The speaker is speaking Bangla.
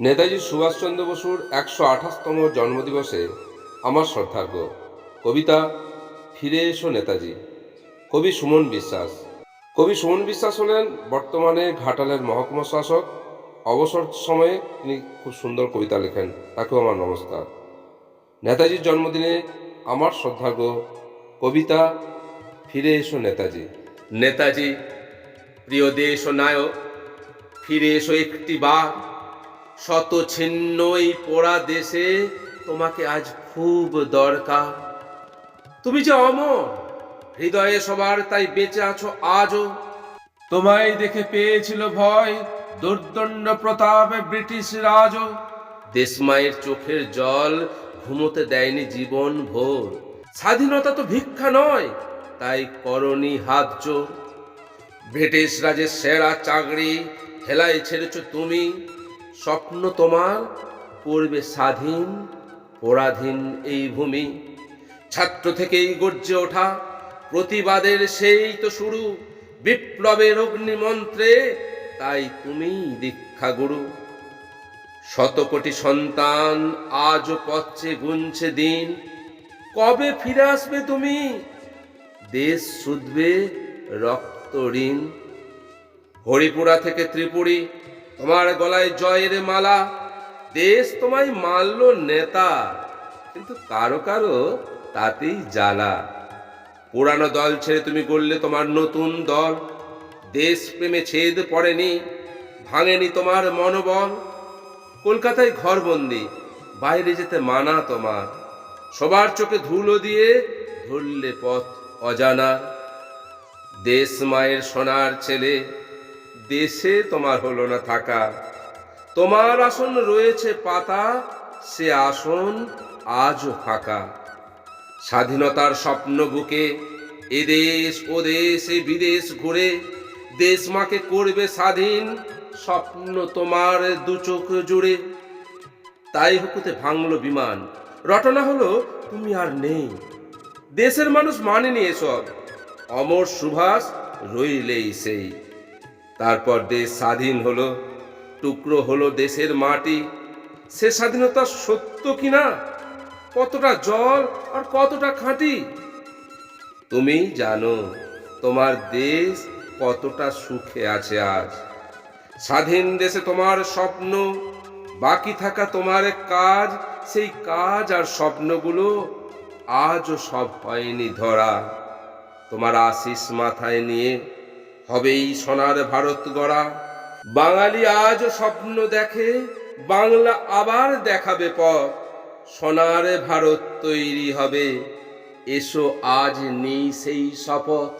নেতাজি সুভাষচন্দ্র বসুর একশো আঠাশতম জন্মদিবসে আমার শ্রদ্ধার্ঘ। কবিতা, ফিরে এসো নেতাজি। কবি সুমন বিশ্বাস। কবি সুমন বিশ্বাস হলেন বর্তমানে ঘাটালের মহকুমা শাসক। অবসর সময়ে তিনি খুব সুন্দর কবিতা লেখেন। তাকেও আমার নমস্কার। নেতাজির জন্মদিনে আমার শ্রদ্ধার্ঘ। কবিতা, ফিরে এসো নেতাজি। নেতাজি, প্রিয় দেশ ও নায়ক, ফিরে এসো একটি বার। শত ছিন্ন পোড়া দেশে তোমাকে আজ খুব দরকার। তুমি যে অমর, হৃদয়ে সবার তাই বেঁচে আছো আজও। তোমায় দেখে পেয়েছিল ভয়, দুর্দণ্ড প্রতাপে ব্রিটিশ রাজও। দেশমায়ের চোখের জল ঘুমোতে দেয়নি জীবন ভোর। স্বাধীনতা তো ভিক্ষা নয়, তাই করনি হাত জোর ব্রিটিশ রাজের সেরা চাকরি, হেলায় ছেড়েছ তুমি। স্বপ্ন তোমার করবে স্বাধীন, পরাধীন এই ভূমি। ছাত্র থেকেই গর্জে ওঠা প্রতিবাদের সেই তো শুরু। বিপ্লবের অগ্নিমন্ত্রে তাই তুমি দীক্ষা গুরু। শত কোটি সন্তান আজও পথে গুনছে দিন। কবে ফিরে আসবে তুমি? দেশ শুধবে রক্ত ঋণ। হরিপুরা থেকে ত্রিপুরী তোমার গলায় জয়ের মালা। দেশ তোমায় মানল নেতা, কিন্তু কারও কারও তাতেই জ্বালা। পুরানো দল ছেড়ে তুমি গড়লে তোমার নতুন দল। দেশ প্রেমে ছেদ পড়েনি, ভাঙেনি তোমার মনোবল। কলকাতায় ঘরবন্দি, বাইরে যেতে মানা তোমার। সবার চোখে ধুলো দিয়ে ধরলে পথ অজানা। দেশ মায়ের সোনার ছেলে দেশে তোমার হলো না থাকা। তোমার আসন রয়েছে পাতা, সে আসন আজও ফাঁকা। স্বাধীনতার স্বপ্ন বুকে এদেশ ও দেশ বিদেশ ঘুরে দেশ মাকে করবে স্বাধীন স্বপ্ন তোমার দু চোখ জুড়ে। তাই হুকুতে ভাঙলো বিমান। রটনা হলো, তুমি আর নেই। দেশের মানুষ মানেনি এসব। অমর সুভাষ রইলেই সেই। তারপর দেশ স্বাধীন হলো, টুকরো হলো দেশের মাটি। সে স্বাধীনতা সত্য কিনা? কতটা জল আর কতটা খাঁটি? তুমি জানো, তোমার দেশ কতটা সুখে আছে আজ। স্বাধীন দেশে তোমার স্বপ্ন, বাকি থাকা তোমার কাজ। সেই কাজ আর স্বপ্নগুলো আজও সব হয়নি ধরা। তোমার আশিস মাথায় নিয়ে হবেই সোনার ভারত গড়া। বাঙালি আজ স্বপ্ন দেখে, বাংলা আবার দেখাবে পথ। সোনার ভারত তৈরি হবে, এসো আজ নেই সেই শপথ।